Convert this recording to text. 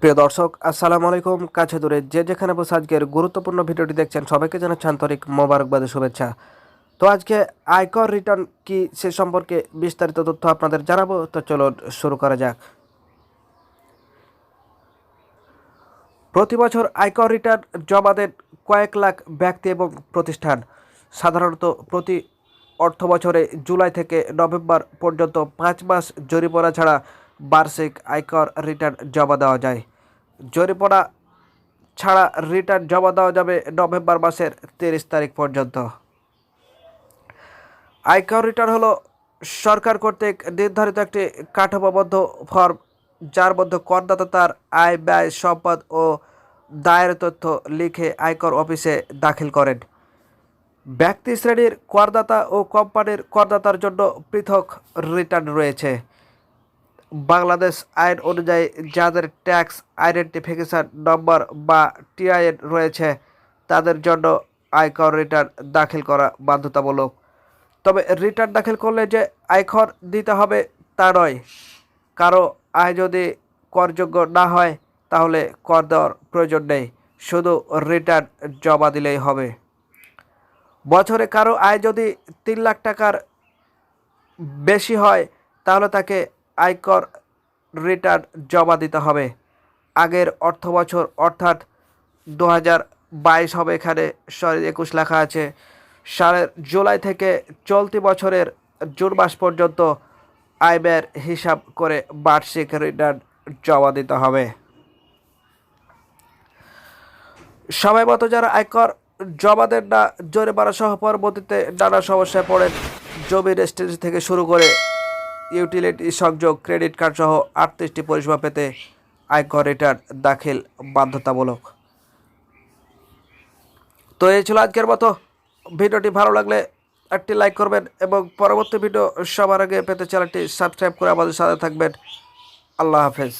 প্রিয় দর্শক, আসসালামু আলাইকুম। কাছে দূরে যে যেখানে বসে আজকের গুরুত্বপূর্ণ ভিডিওটি দেখছেন, সবাইকে জানাচ্ছি আন্তরিক মোবারকবাদী শুভেচ্ছা। তো আজকে আয়কর রিটার্ন কি সে সম্পর্কে বিস্তারিত তথ্য আপনাদের জানাব, তো চলো শুরু করা যাক। প্রতি বছর আয়কর রিটার্ন জমা দেন কয়েক লাখ ব্যক্তি এবং প্রতিষ্ঠান। সাধারণত প্রতি অর্থ বছরে জুলাই থেকে নভেম্বর পর্যন্ত পাঁচ মাস জরিমানা ছাড়া বার্ষিক আয়কর রিটার্ন জমা দেওয়া যায়। জরিমানা ছাড়া রিটার্ন জমা দেওয়া যাবে নভেম্বর মাসের তিরিশ তারিখ পর্যন্ত। আয়কর রিটার্ন হলো সরকার কর্তৃক নির্ধারিত একটি কাঠামোবদ্ধ ফর্ম, যার মধ্যে করদাতা তার আয়, ব্যয়, সম্পদ ও দায়ের তথ্য লিখে আয়কর অফিসে দাখিল করেন। ব্যক্তি শ্রেণির করদাতা ও কোম্পানির করদাতার জন্য পৃথক রিটার্ন রয়েছে। বাংলাদেশ আইন অনুযায়ী যাদের ট্যাক্স আইডেন্টিফিকেশন নম্বর বা টিআইএন রয়েছে, তাদের জন্য আয়কর রিটার্ন দাখিল করা বাধ্যতামূলক। তবে রিটার্ন দাখিল করলে যে আয়কর দিতে হবে তা নয়। কারও আয় যদি করযোগ্য না হয়, তাহলে কর দেওয়ার প্রয়োজন নেই। শুধু রিটার্ন জমা দিলেই হবে। বছরে কারও আয় যদি তিন লাখ টাকার বেশি হয়, তাহলে তাকে আয়কর রিটার্ন জমা দিতে হবে। আগের অর্থ বছর অর্থাৎ দু বাইশ হবে এখানে সরি একুশ লেখা আছে। সালের জুলাই থেকে চলতি বছরের জুন মাস পর্যন্ত আয় ব্যয়ের হিসাব করে বার্ষিক রিটার্ন জমা দিতে হবে। সময় মতো যারা আয়কর জমা দেন না, জরিমানা সহ পরবর্তীতে নানা সমস্যায় পড়েন জমি রেজিস্ট্রেশন থেকে শুরু করে ইউটিলিটি সংযোগ, ক্রেডিট কার্ড সহ আটত্রিশটি পরিষেবা পেতে আয়কর রিটার্ন দাখিল বাধ্যতামূলক। তো এই ছিল আজকের মতো। ভিডিওটি ভালো লাগলে একটি লাইক করবেন এবং পরবর্তী ভিডিও সবার আগে পেতে চ্যানেলটি সাবস্ক্রাইব করে আমাদের সাথে থাকবেন। আল্লাহ হাফেজ।